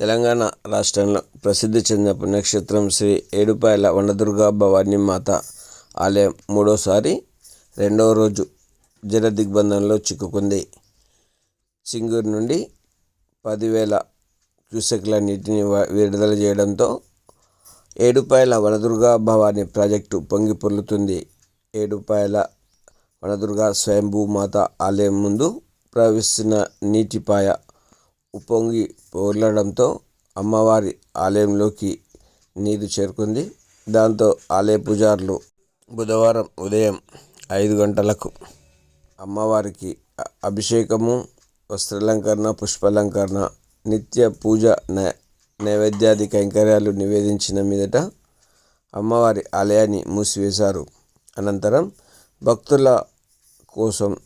తెలంగాణ రాష్ట్రంలో ప్రసిద్ధి చెందిన పుణ్యక్షేత్రం శ్రీ ఏడుపాయల వనదుర్గా భవానీ మాత ఆలయం మూడోసారి రెండవ రోజు జల దిగ్బంధంలో చిక్కుకుంది. సింగూరు నుండి పదివేల క్యూసెక్ల నీటిని విడుదల చేయడంతో ఏడుపాయల వనదుర్గా భవానీ ప్రాజెక్టు పొంగి పొర్లుతుంది. ఏడుపాయల వనదుర్గా స్వయంభూ మాత ఆలయం ముందు ప్రవహిస్తున్న నీటిపాయ ఉప్పొంగి పొర్లడంతో అమ్మవారి ఆలయంలోకి నీరు చేరుకుంది. దాంతో ఆలయ పూజారులు బుధవారం ఉదయం ఐదు గంటలకు అమ్మవారికి అభిషేకము వస్త్రాలంకరణ పుష్పాలంకరణ నిత్య పూజ నై- నైవేద్యాది కైంకర్యాలు నివేదించిన మీదట అమ్మవారి ఆలయాన్ని మూసివేశారు. అనంతరం భక్తుల కోసం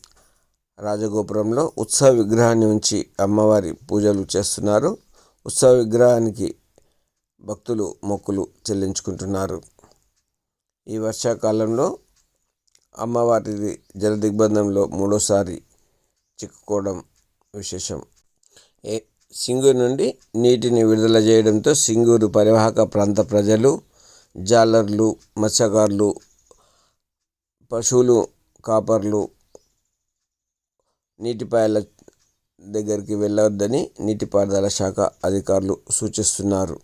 రాజగోపురంలో ఉత్సవ విగ్రహాన్ని ఉంచి అమ్మవారి పూజలు చేస్తున్నారు. ఉత్సవ విగ్రహానికి భక్తులు మొక్కులు చెల్లించుకుంటున్నారు. ఈ వర్షాకాలంలో అమ్మవారి జల దిగ్బంధంలో మూడోసారి చిక్కుకోవడం విశేషం. ఏ సింగూరు నుండి నీటిని విడుదల చేయడంతో సింగూరు పరివాహక ప్రాంత ప్రజలు జాలర్లు మత్స్యకారులు పశువులు కాపర్లు నీటిపాయల దగ్గరికి వెళ్ళవద్దని నీటిపారుదల శాఖ అధికారులు సూచిస్తున్నారు.